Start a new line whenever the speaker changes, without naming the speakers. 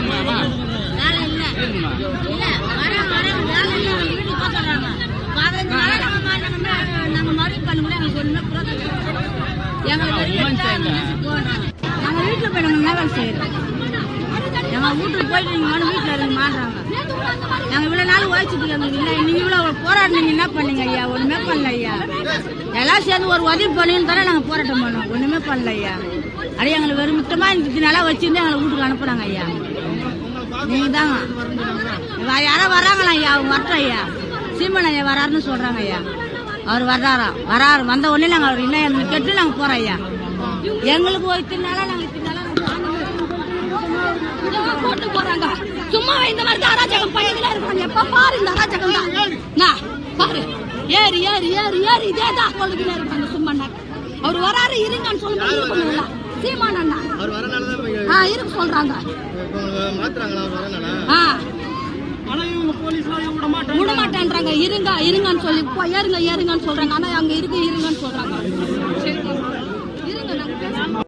வேலை இல்ல இல்ல வேலை இல்ல வீட்டுக்கு போக சொல்றாங்க பதினஞ்சு மாட்டோம்னா நாங்க மறுபடியும் பண்ண எங்களுக்கு ஒண்ணுமே புரோஜனம் எங்களுக்கு நாங்க வீட்டுல போய் வேலை செய்யறோம் எங்க வீட்டுக்கு போயிட்டு நீங்க வந்து வீட்டுல இருக்க மாட்டாங்க நாங்க இவ்வளவு நாள் உழைச்சிட்டு எங்களுக்கு இல்ல நீங்க இவ்வளவு போராடினீங்க என்ன பண்ணீங்க ஐயா ஒண்ணுமே பண்ணல ஐயா எல்லாம் சேர்ந்து ஒரு உதவி பண்ணின்னு தானே நாங்க போராட்டம் பண்ணோம் ஒண்ணுமே பண்ணல ஐயா அடி எங்களுக்கு வெறும் மித்தமா இந்த நல்லா வச்சிருந்து எங்களை வீட்டுக்கு அனுப்புறாங்க ஐயா நீங்க தாங்க வா- யாரோ வராங்களா ஐயா? அவங்க வரட்டும் ஐயா. சீமன் ஐயா வராருன்னு சொல்றாங்க ஐயா. அவர் வர்றாராம் வராரு வந்த உடனே நாங்கள் அவர் இல்லை எங்களுக்கு கேட்டு நாங்கள் போறோம் ஐயா. எங்களுக்கு ஒரு நாங்கள் நாளா போட்டு போறாங்க. சும்மா இந்த மாதிரி தான் அராஜகம் பையங்களா இருக்காங்க. எப்ப பாரு இந்த அராஜகம் தான். நான் பாரு. ஏறி ஏறி ஏறி ஏறி இதே தான் சொல்லிக்கிட்டே இருப்பாங்க சும்மா அவர் வராரு இருங்கன்னு சொல்லுங்க. சீமான் அண்ணா. ஆயிரம் சொல்றாங்க.
இப்ப விட
மாட்டேன்றாங்க இருங்க இருங்கன்னு சொல்லி ஏறுங்க ஏறுங்கன்னு சொல்றாங்க. ஆனா அங்க இருக்கு இருங்கன்னு சொல்றாங்க.